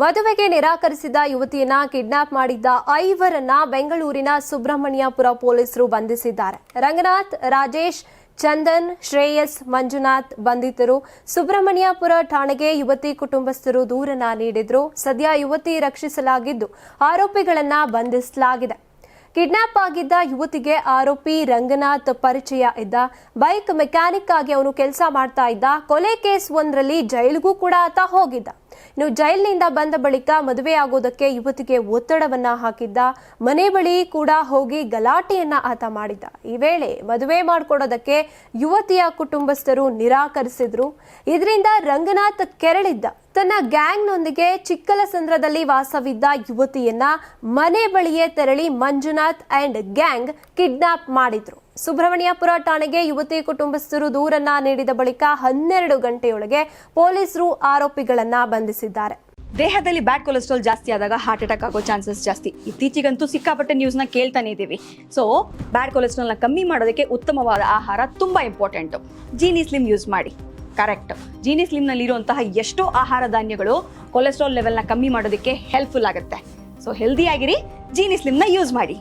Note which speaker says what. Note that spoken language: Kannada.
Speaker 1: ಮದುವೆಗೆ ನಿರಾಕರಿಸಿದ ಯುವತಿಯನ್ನ ಕಿಡ್ನಾಪ್ ಮಾಡಿದ್ದ ಐವರನ್ನ ಬೆಂಗಳೂರಿನ ಸುಬ್ರಹ್ಮಣ್ಯಪುರ ಪೊಲೀಸರು ಬಂಧಿಸಿದ್ದಾರೆ. ರಂಗನಾಥ್, ರಾಜೇಶ್, ಚಂದನ್, ಶ್ರೇಯಸ್, ಮಂಜುನಾಥ್ ಬಂಧಿತರು. ಸುಬ್ರಹ್ಮಣ್ಯಪುರ ಠಾಣೆಗೆ ಯುವತಿ ಕುಟುಂಬಸ್ಥರು ದೂರನ ನೀಡಿದ್ರು. ಸದ್ಯ ಯುವತಿ ರಕ್ಷಿಸಲಾಗಿದ್ದು ಆರೋಪಿಗಳನ್ನ ಬಂಧಿಸಲಾಗಿದೆ. ಕಿಡ್ನಾಪ್ ಆಗಿದ್ದ ಯುವತಿಗೆ ಆರೋಪಿ ರಂಗನಾಥ್ ಪರಿಚಯ ಇದ್ದ. ಬೈಕ್ ಮೆಕ್ಯಾನಿಕ್ ಆಗಿ ಅವನು ಕೆಲಸ ಮಾಡ್ತಾ ಇದ್ದ. ಕೊಲೆ ಕೇಸ್ ಒಂದರಲ್ಲಿ ಜೈಲಿಗೂ ಕೂಡ ಆತ ಹೋಗಿದ್ದ. ಇನ್ನು ಜೈಲಿನಿಂದ ಬಂದ ಬಳಿಕ ಮದುವೆ ಆಗೋದಕ್ಕೆ ಯುವತಿಗೆ ಒತ್ತಡವನ್ನ ಹಾಕಿದ್ದ. ಮನೆ ಬಳಿ ಕೂಡ ಹೋಗಿ ಗಲಾಟೆಯನ್ನ ಆತ ಮಾಡಿದ್ದ. ಈ ವೇಳೆ ಮದುವೆ ಮಾಡಿಕೊಡೋದಕ್ಕೆ ಯುವತಿಯ ಕುಟುಂಬಸ್ಥರು ನಿರಾಕರಿಸಿದ್ರು. ಇದರಿಂದ ರಂಗನಾಥ್ ಕೆರಳಿದ್ದ. ತನ್ನ ಗ್ಯಾಂಗ್ನೊಂದಿಗೆ ಚಿಕ್ಕಲಸಂದ್ರದಲ್ಲಿ ವಾಸವಿದ್ದ ಯುವತಿಯನ್ನ ಮನೆ ಬಳಿಯೇ ತೆರಳಿ ಮಂಜುನಾಥ್ ಅಂಡ್ ಗ್ಯಾಂಗ್ ಕಿಡ್ನಾಪ್ ಮಾಡಿದ್ರು. ಸುಬ್ರಹ್ಮಣ್ಯಪುರ ಠಾಣೆಗೆ ಯುವತಿ ಕುಟುಂಬಸ್ಥರು ದೂರನ್ನ ನೀಡಿದ ಬಳಿಕ ಹನ್ನೆರಡು ಗಂಟೆಯೊಳಗೆ ಪೊಲೀಸರು ಆರೋಪಿಗಳನ್ನ ಬಂಧಿಸಿದ್ದಾರೆ.
Speaker 2: ದೇಹದಲ್ಲಿ ಬ್ಯಾಡ್ ಕೊಲೆಸ್ಟ್ರಾಲ್ ಜಾಸ್ತಿ ಆದಾಗ ಹಾರ್ಟ್ ಅಟ್ಯಾಕ್ ಆಗೋ ಚಾನ್ಸಸ್ ಜಾಸ್ತಿ. ಇತ್ತೀಚೆಗಂತೂ ಸಿಕ್ಕಾಪಟ್ಟೆ ನ್ಯೂಸ್ನ ಕೇಳ್ತಾನೆ ಇದ್ದೀವಿ. ಸೊ ಬ್ಯಾಡ್ ಕೊಲೆಸ್ಟ್ರಾಲ್ನ ಕಮ್ಮಿ ಮಾಡೋದಕ್ಕೆ ಉತ್ತಮವಾದ ಆಹಾರ ತುಂಬ ಇಂಪಾರ್ಟೆಂಟು ಜೀನಿ ಸ್ಲಿಮ್ ಯೂಸ್ ಮಾಡಿ. ಕರೆಕ್ಟ್ ಜೀನಿ ಸ್ಲಿಮ್ನಲ್ಲಿ ಇರುವಂತಹ ಎಷ್ಟೋ ಆಹಾರ ಧಾನ್ಯಗಳು ಕೊಲೆಸ್ಟ್ರಾಲ್ ಲೆವೆಲ್ನ ಕಮ್ಮಿ ಮಾಡೋದಕ್ಕೆ ಹೆಲ್ಪ್ಫುಲ್ ಆಗುತ್ತೆ. ಸೊ ಹೆಲ್ದಿ ಆಗಿರಿ ಜೀನಿ ಸ್ಲಿಮ್ನ ಯೂಸ್ ಮಾಡಿ.